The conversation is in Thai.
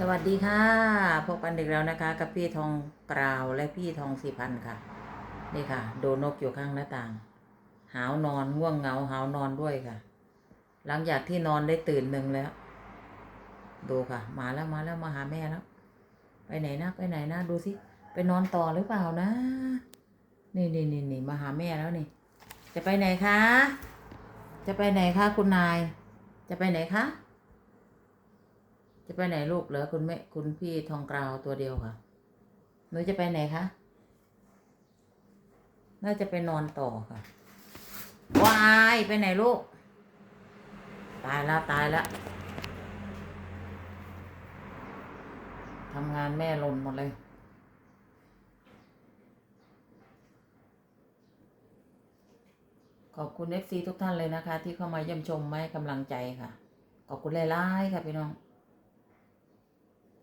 สวัสดีค่ะ พบกันอีกแล้วนะคะ กับพี่ทองกราวและพี่ทองสีพันค่ะ นี่ค่ะ โดนกอยู่ข้างหน้าต่าง หาวนอนง่วงเหงาหาวนอนด้วยค่ะ หลังจากที่นอนได้ตื่นหนึ่งแล้ว ดูค่ะ มาแล้วมาแล้วมาหาแม่แล้ว ไปไหนนะไปไหนนะดูสิไปนอนต่อหรือเปล่านะ นี่นี่นี่นี่มาหาแม่แล้วนี่ จะไปไหนคะ จะไปไหนคะคุณนาย จะไปไหนคะ จะไปไหนลูกเหรอคุณแม่คุณพี่ทองกราวตัวเดียวค่ะ หนูจะไปไหนคะ น่าจะไปนอนต่อค่ะวายไปไหนลูก ตายแล้วตายแล้วทำงานแม่หล่นหมดเลย ขอบคุณ FC ทุกท่านเลยนะคะ ที่เข้ามาเยี่ยมชมมาให้กำลังใจค่ะ ขอบคุณหลายๆค่ะพี่น้อง